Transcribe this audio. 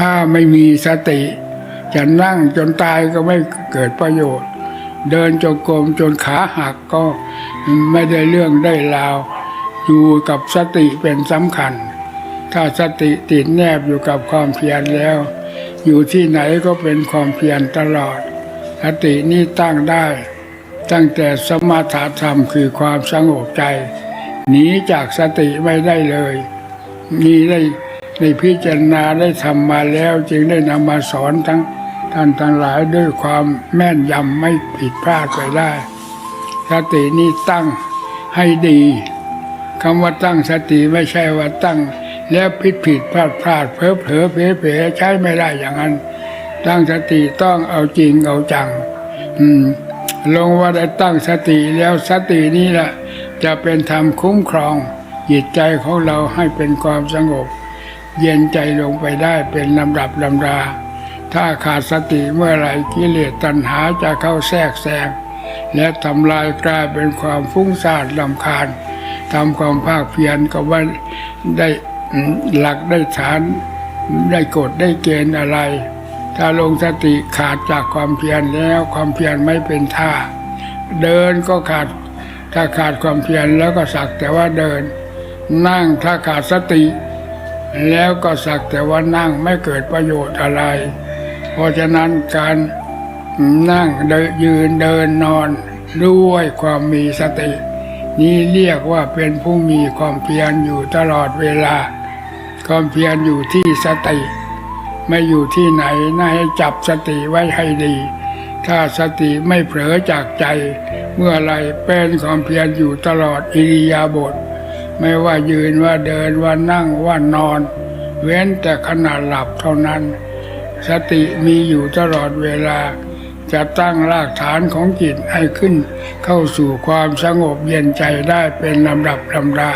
ถ้าไม่มีสติ จะนั่งจนตายก็ไม่เกิดประโยชน์ เดินจงกรมจนขาหักก็ไม่ได้เรื่องได้ราว อยู่กับสติเป็นสำคัญ ถ้าสติติดแนบอยู่กับความเพียรแล้ว อยู่ที่ไหนก็เป็นความเพียรตลอด สตินี้ตั้งได้ ตั้งแต่สมาธิธรรมคือความสงบใจหนีจากสติไม่ได้เลยนี่ได้ ได้พิจารณาได้ทำมาแล้ว จึงได้นำมาสอนทั้งท่านทั้งหลายด้วยความแม่นยำไม่ผิดพลาดไปได้ สตินี้ตั้งให้ดีคำว่าตั้งสติไม่ใช่ว่าตั้ง แล้วผิดผิดพลาดพลาดเผลอเผลอเพเผใช้ไม่ได้อย่างนั้น ตั้งสติต้องเอาจริงเอาจัง อืม ลงว่าได้ตั้งสติแล้วสตินี้แหละจะเป็นธรรมคุ้มครองจิตใจของเราให้เป็นความสงบ เย็นใจลงไปได้เป็นลำดับลำดาถ้าขาดสติเมื่อไหร่กิเลสตัณหาจะเข้าแทรกแซงและทำลายกลายเป็นความฟุ้งซ่านลำคาญทำความภาคเพียรก็ว่าได้หลักได้ฐานได้กฎได้เกณฑ์อะไร ถ้าลงสติขาดจากความเพียรแล้วความเพียรไม่เป็นท่า เดินก็ขาดถ้าขาดความเพียรแล้วก็สักแต่ว่าเดิน นั่งถ้าขาดสติ แล้วก็สักแต่ว่านั่งไม่เกิดประโยชน์อะไร เพราะฉะนั้นการนั่งเดินยืนเดินนอนด้วยความมีสติ นี้เรียกว่าเป็นผู้มีความเพียรอยู่ตลอดเวลา ความเพียรอยู่ที่สติ ไม่อยู่ที่ไหนน่าให้จับสติไว้ให้ดี ถ้าสติไม่เผลอจากใจ เมื่อไรเป็นความเพียรอยู่ตลอดอิริยาบถ ไม่ว่ายืนว่าเดินว่านั่งว่านอน เว้นแต่ขณะหลับเท่านั้น สติมีอยู่ตลอดเวลา จะตั้งรากฐานของจิตให้ขึ้น เข้าสู่ความสงบเย็นใจได้เป็นลำดับลำดา